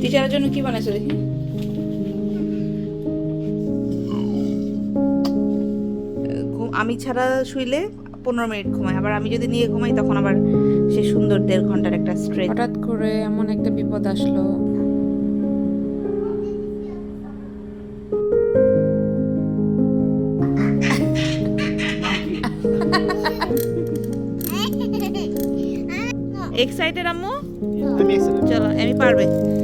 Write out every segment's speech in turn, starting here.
টিচারের জন্য কি বানাইছো দেখি? আমি ছাড়া শুইলে পনেরো মিনিট ঘুমাই আবার আমি যদি নিয়ে ঘুমাই তখন আবার সে সুন্দর দেড় ঘণ্টার একটা স্ট্রেচ হঠাৎ করে এমন একটা বিপদ আসলো। এক্সাইটেড আম্মু? চলো আমি পারবে।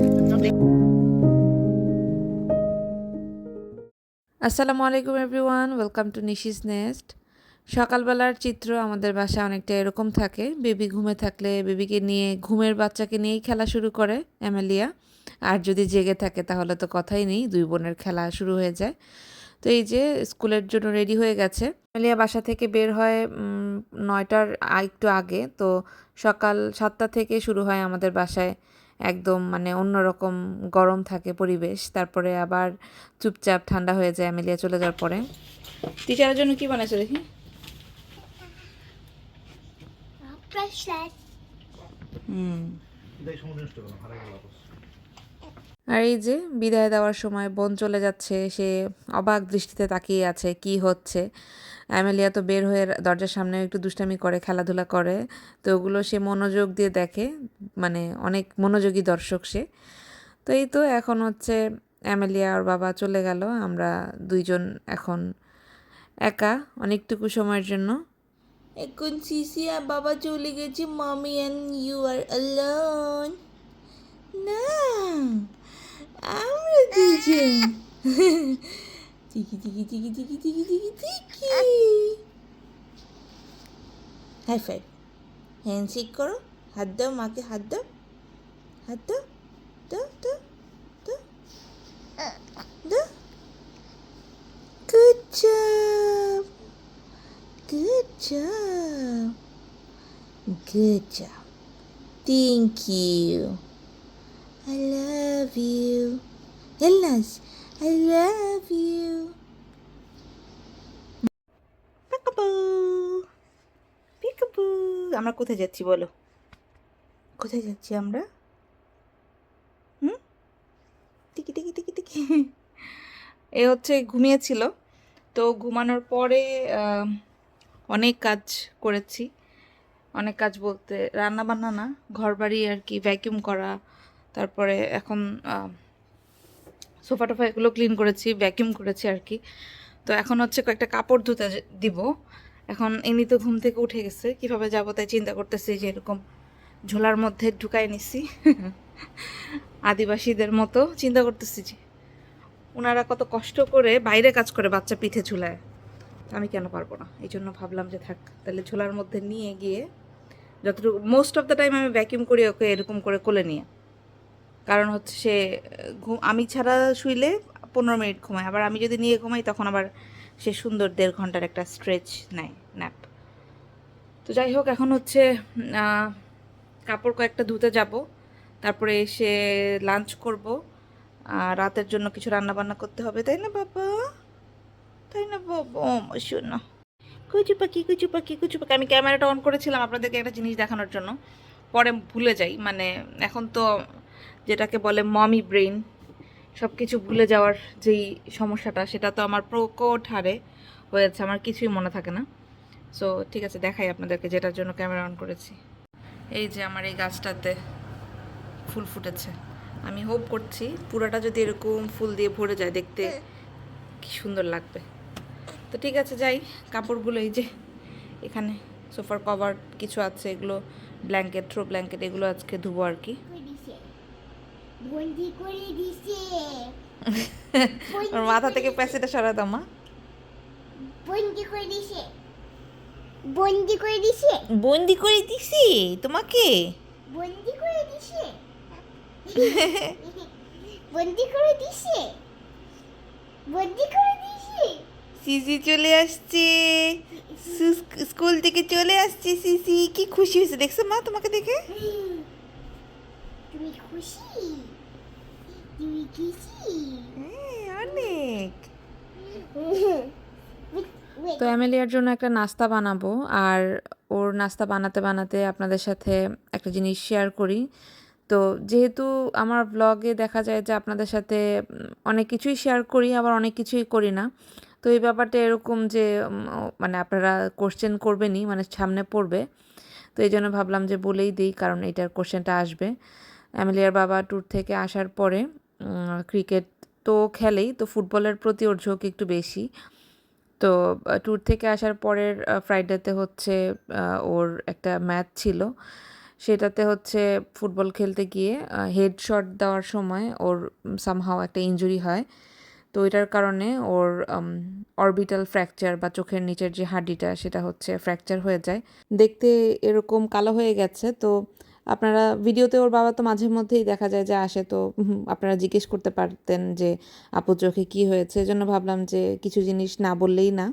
আসসালামু আলাইকুম everyone, welcome to Nishi's nest. সকালবেলার চিত্র আমাদের বাসায় অনেকটা এরকম থাকে। বেবি ঘুমে থাকলে বেবিকে নিয়ে, ঘুমের বাচ্চাকে নিয়েই খেলা শুরু করে অ্যামেলিয়া। আর যদি জেগে থাকে তাহলে তো কথাই নেই, দুই বোনের খেলা শুরু হয়ে যায়। তো এই যে স্কুলের জন্য রেডি হয়ে গেছে। অ্যামেলিয়া বাসা থেকে বের হয় নয়টার একটু আগে। তো সকাল সাতটা থেকে শুরু হয় আমাদের বাসায় একদম মানে অন্যরকম গরম থাকে পরিবেশ। তারপরে আবার চুপচাপ ঠান্ডা হয়ে যায় মিলিয়ে চলে যাওয়ার পরে। টিচারের জন্য কি বানাইছো দেখি. হুম দেখ সময় নষ্ট করো হারাই গেল অবশ্য। আর এই যে বিদায় দেওয়ার সময় বোন চলে যাচ্ছে, সে অবাক দৃষ্টিতে তাকিয়ে আছে, কি হচ্ছে? অ্যামেলিয়া তো বের হয়ে দরজার সামনে একটু দুষ্টামি করে, খেলাধুলা করে, তো ওগুলো সে মনোযোগ দিয়ে দেখে মানে অনেক মনোযোগী দর্শক সে। তো এই তো এখন হচ্ছে অ্যামেলিয়া আর বাবা চলে গেল, আমরা দুইজন এখন একা অনেকটুকু সময়ের জন্য। এখন সিসি আর বাবা চলে গেছে মামি অ্যান্ড ইউ আর না। আমরা দুজন চিকি চিকি চিকি চিকি চিকি চিকি চিকি হাই ফাইভ হ্যান্ডশেক করো হাত দাও মাকে হাত দাও হাত দাও দাও দাও দাও দাও good job Good job. Good job. Thank you. I love you. Ellas, I love you. আমরা কোথায় যাচ্ছি বলো? কোথায় যাচ্ছি আমরা? হুম? টিকি টিকি টিকি টিকি। এ হচ্ছে ঘুমিয়েছিল। তো ঘুমানোর পরে অনেক কাজ করেছি। অনেক কাজ বলতে রান্না বান্না না ঘর বাড়ি আর কি ভ্যাকিউম করা তারপরে এখন সোফা টোফা এগুলো ক্লিন করেছি ভ্যাকিউম করেছি আর কি। তো এখন হচ্ছে কয়েকটা কাপড় ধুতে দিব। এখন এমনি তো ঘুম থেকে উঠে গেছে, কীভাবে যাব তাই চিন্তা করতেছি যে এরকম ঝোলার মধ্যে ঢুকাই নিছি। আদিবাসীদের মতো চিন্তা করতেছি যে ওনারা কত কষ্ট করে বাইরে কাজ করে বাচ্চা পিঠে ঝুলায়। আমি কেন পারব না? এই জন্য ভাবলাম যে থাক, তাহলে ঝোলার মধ্যে নিয়ে গিয়ে যতটুকু মোস্ট অফ দ্য টাইম আমি ভ্যাকিউম করি ওকে এরকম করে কোলে নিয়ে। কারণ হচ্ছে সে, ঘুম, আমি ছাড়া শুইলে পনেরো মিনিট ঘুমায়, আবার আমি যদি নিয়ে ঘুমাই তখন আবার সে সুন্দর দেড় ঘণ্টার একটা স্ট্রেচ নেয় ন্যাপ তো যাই হোক, এখন হচ্ছে কাপড় কয়েকটা ধুতে যাব, তারপরে এসে লাঞ্চ করব রাতের জন্য কিছু রান্না বান্না করতে হবে, তাই না বাবা? তাই না বাবা? শোনা। কুচু পাখি কুচু পাখি কুচু পাখি, আমি ক্যামেরাটা অন করেছিলাম আপনাদেরকে একটা জিনিস দেখানোর জন্য, পরে ভুলে যাই মানে এখন তো যেটাকে বলে মমি ব্রেন সব কিছু ভুলে যাওয়ার যেই সমস্যাটা, সেটা তো আমার প্রকট হারে হয়েছে, আমার কিছুই মনে থাকে না। সো ঠিক আছে, দেখাই আপনাদেরকে যেটার জন্য ক্যামেরা অন করেছি। এই যে আমার এই গাছটাতে ফুল ফুটেছে। আমি হোপ করছি পুরোটা যদি এরকম ফুল দিয়ে ভরে যায় দেখতে কি সুন্দর লাগবে। তো ঠিক আছে, যাই, কাপড়গুলো এই যে এখানে সোফার কভার কিছু আছে, এগুলো ব্ল্যাঙ্কেট থ্রো ব্ল্যাঙ্কেট এগুলো আজকে ধুবো আর কি। বন্দি করে দিছে। ওর মাথা থেকে প্যাসিটা সরা দাও মা। বন্দি করে দিছে। বন্দি করে দিছে? বন্দি করে দিছি? তোমাকে? বন্দি করে দিছে? বন্দি করে দিছে? বন্দি করে দিছে? সিসি চলে আসছে। স্কুল থেকে চলে আসছে সিসি। কি খুশি হয়েছে দেখছ মা তোমাকে দেখে? তুমি খুশি? খুশি হ্যাঁ, অনেক। তো অ্যামেলিয়ার জন্য একটা নাস্তা বানাবো আর ওর নাস্তা বানাতে বানাতে আপনাদের সাথে একটা জিনিস শেয়ার করি। তো তো যেহেতু আমার ব্লগে দেখা যায় যে আপনাদের সাথে অনেক কিছুই শেয়ার করি আবার অনেক কিছুই করি না। তো এই ব্যাপারটা এরকম যে মানে আপনারা কোশ্চেন করবেনই মানে সামনে পড়বে। তো এই জন্য ভাবলাম যে বলেই দিই কারণ এটার কোশ্চেনটা আসবে। অ্যামেলিয়ার বাবা ট্যুর থেকে আসার পরে ক্রিকেট তো খেলেই, তো ফুটবলের প্রতি ওর ঝোঁক একটু বেশি। তো ট্যুর থেকে আসার পরের ফ্রাইডেতে হচ্ছে ওর একটা ম্যাচ ছিল। সেটাতে হচ্ছে ফুটবল খেলতে গিয়ে হেড শট দেওয়ার সময় ওর সামহাও একটা ইনজুরি হয়। তো এটার কারণে ওর অরবিটাল ফ্র্যাকচার বা চোখের নিচের যে হাড্ডিটা সেটা হচ্ছে ফ্র্যাকচার হয়ে যায়। দেখতে এরকম কালো হয়ে গেছে, তো আপনারা ভিডিওতে ওর বাবা তো মাঝে মধ্যেই দেখা যায় যে আসে, তো আপনারা জিজ্ঞেস করতে পারতেন যে, আপু, চোখে কী হয়েছে? এজন্য ভাবলাম যে, কিছু জিনিস না বললেই না।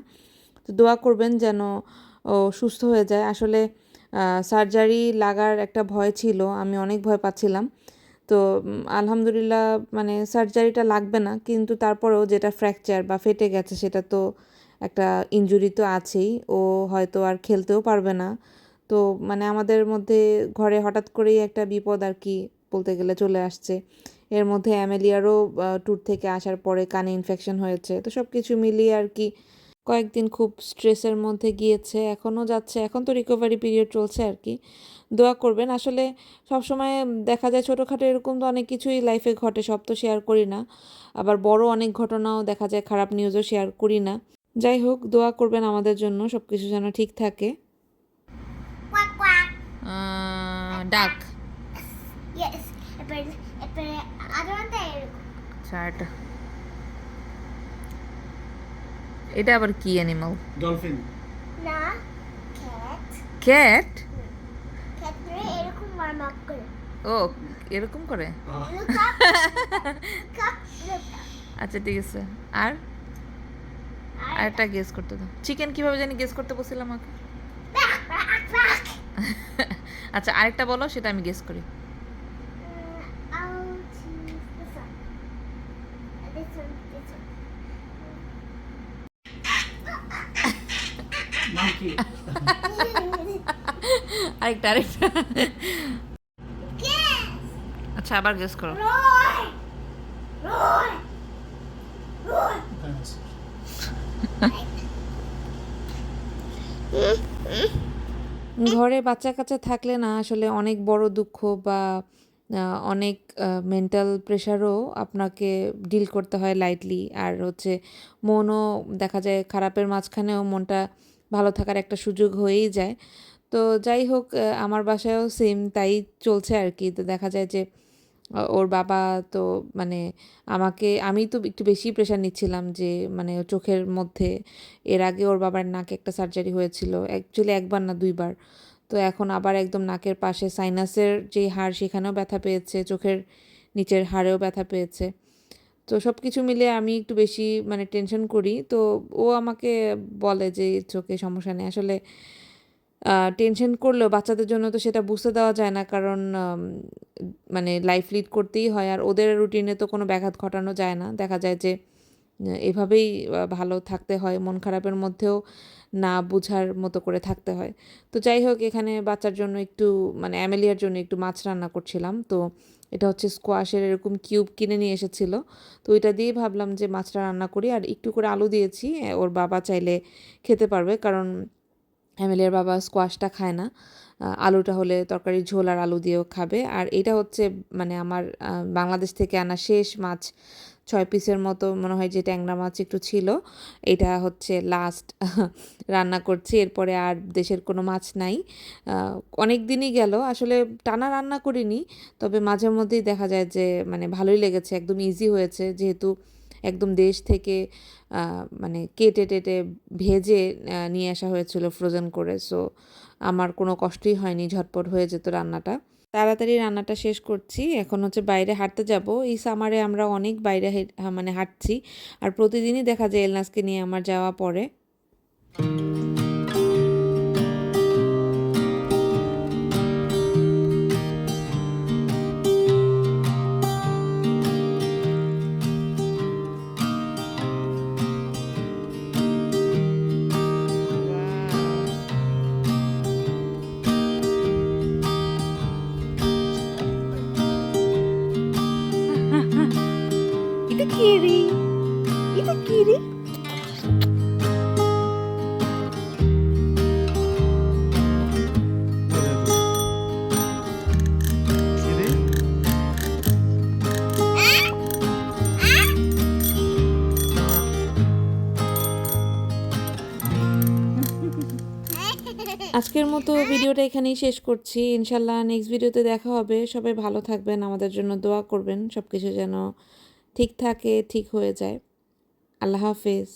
তো দোয়া করবেন যেন ও সুস্থ হয়ে যায়। আসলে সার্জারি লাগার একটা ভয় ছিল, আমি অনেক ভয় পাচ্ছিলাম। তো আলহামদুলিল্লাহ মানে সার্জারিটা লাগবে না, কিন্তু তারপরেও যেটা ফ্র্যাকচার বা ফেটে গেছে, সেটা তো একটা ইনজুরি তো আছেই। ও হয়তো আর খেলতেও পারবে না। তো মানে আমাদের মধ্যে ঘরে হঠাৎ করেই একটা বিপদ আর কি বলতে গেলে চলে আসছে। এর মধ্যে অ্যামেলিয়ারও ট্যুর থেকে আসার পরে কানে ইনফেকশন হয়েছে। তো সব কিছু মিলিয়ে আর কি কয়েকদিন খুব স্ট্রেসের মধ্যে গিয়েছে এখনও যাচ্ছে। এখন তো রিকভারি পিরিয়ড চলছে আর কি দোয়া করবেন। আসলে সবসময় দেখা যায় ছোটোখাটো এরকম তো অনেক কিছুই লাইফে ঘটে, সব তো শেয়ার করি না। আবার বড় অনেক ঘটনাও দেখা যায়, খারাপ নিউজও শেয়ার করি না। যাই হোক, দোয়া করবেন আমাদের জন্য সব কিছু যেন ঠিক থাকে. ডাক চার্ট এটা আবার কি অ্যানিমাল ডলফিন না ক্যাট ক্যাট ক্যাট এরকম ওয়ার্ম আপ করে ও এরকম করে. আচ্ছা ঠিক আছে আর আর আরেকটা গেস করতে দাও চিকেন কীভাবে জানি গেস করতে বলছিলাম আমাকে. আচ্ছা আরেকটা বলো সেটা আমি গেস করি। আরেকটা আরেকটা। আচ্ছা আবার গেস করো। Mm-hmm. ঘরে বাচ্চা কাচ্চা থাকলে না আসলে অনেক বড় দুঃখ বা অনেক মেন্টাল প্রেশারও আপনাকে ডিল করতে হয় লাইটলি আর হচ্ছে মনও দেখা যায় খারাপের মাঝখানেও মনটা ভালো থাকার একটা সুযোগ হয়েই যায়। তো যাই হোক আমার বাসায়ও সেম তাই চলছে আর কি। তো দেখা যায় যে ওর বাবা তো মানে আমাকে, আমি তো একটু বেশি প্রেশার নিচ্ছিলাম যে মানে চোখের মধ্যে। এর আগে ওর বাবার নাকে একটা সার্জারি হয়েছিল অ্যাকচুয়ালি একবার না দুইবার। তো এখন আবার একদম নাকের পাশে সাইনাসের যে হাড়, সেখানেও ব্যথা পেয়েছে, চোখের নিচের হাড়েও ব্যথা পেয়েছে। তো সব কিছু মিলে আমি একটু বেশি মানে টেনশন করি। তো ও আমাকে বলে যে চোখে সমস্যা নেই। আসলে টেনশন করলেও বাচ্চাদের জন্য তো সেটা বুঝতে দেওয়া যায় না, কারণ মানে লাইফ লিড করতেই হয়, আর ওদের রুটিনে তো কোনো ব্যাঘাত ঘটানো যায় না। দেখা যায় যে এভাবেই ভালো থাকতে হয়, মন খারাপের মধ্যেও না বোঝার মতো করে থাকতে হয়। তো যাই হোক, এখানে বাচ্চার জন্য একটু মানে অ্যামেলিয়ার জন্য একটু মাছ রান্না করছিলাম। তো এটা হচ্ছে স্কোয়াশের এরকম কিউব কিনে নিয়ে এসেছিল। তো ওইটা দিয়েই ভাবলাম যে মাছটা রান্না করি, আর একটু করে আলু দিয়েছি। ওর বাবা চাইলে খেতে পারবে, কারণ অ্যামেলিয়ার বাবা স্কোয়াশটা খায় না। আলুটা হলে তরকারি ঝোল আর আলু দিয়েও খাবে। আর এটা হচ্ছে মানে আমার বাংলাদেশ থেকে আনা শেষ মাছ। ছয় পিসের মতো মনে হয় যে ট্যাংরা মাছ একটু ছিল। এটা হচ্ছে লাস্ট রান্না করছি। এরপরে আর দেশের কোনো মাছ নাই। অনেক দিনই গেল। আসলে টানা রান্না করিনি। তবে মাঝে মধ্যেই দেখা যায় যে মানে ভালোই লেগেছে। একদম ইজি হয়েছে। যেহেতু একদম দেশ থেকে মানে কেটে টেটে ভেজে নিয়ে আসা হয়েছিল ফ্রোজেন করে। সো আমার কোনো কষ্টই হয়নি, ঝটপট হয়ে যেত রান্নাটা। তাড়াতাড়ি রান্নাটা শেষ করছি। এখন হচ্ছে বাইরে হাঁটতে যাব। এই সামারে আমরা অনেক বাইরে মানে হাঁটছি। আর প্রতিদিনই দেখা যায় এলনাসকে নিয়ে আমার যাওয়া পড়ে আজকের মতো ভিডিওটা এখানেই শেষ করছি। ইনশাল্লাহ নেক্সট ভিডিওতে দেখা হবে। সবাই ভালো থাকবেন, আমাদের জন্য দোয়া করবেন। সব কিছু যেন ঠিক থাকে, ঠিক হয়ে যায়। আল্লাহ হাফেজ।